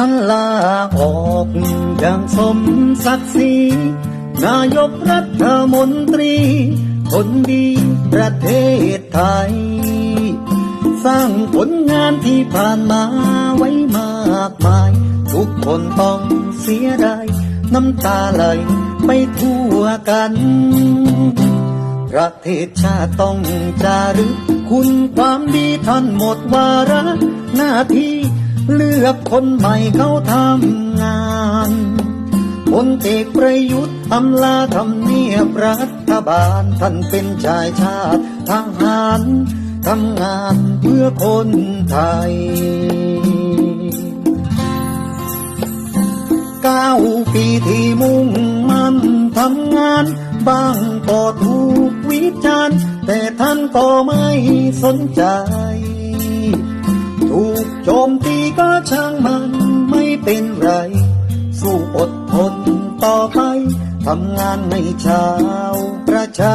ท่านลาออกอย่างสมศักดิ์ศรีนายกรัฐมนตรี คนดีประเทศไทย สร้างผลงานที่ผ่านมาไว้มากมาย ทุกคนต้องเสียดายน้ำตาไหลไปทั่วกัน ประเทศชาติต้องจารึก คุณความดีท่านหมดวาระหน้าที่ เลือกคนใหม่เขาทำงานพลเอกประยุทธ์อำลาทำเนียบรัฐบาลท่านเป็นชายชาติทหารทำงานเพื่อคนไทยก้าปีที่มุ่งมั่นทำงานบางก็ถูกวิจารณ์แต่ท่านก็ไม่สนใจ ถูกโจมตี ช่างมันไม่เป็นไร สู้อดทนต่อไป ทำงานในเช้าประชา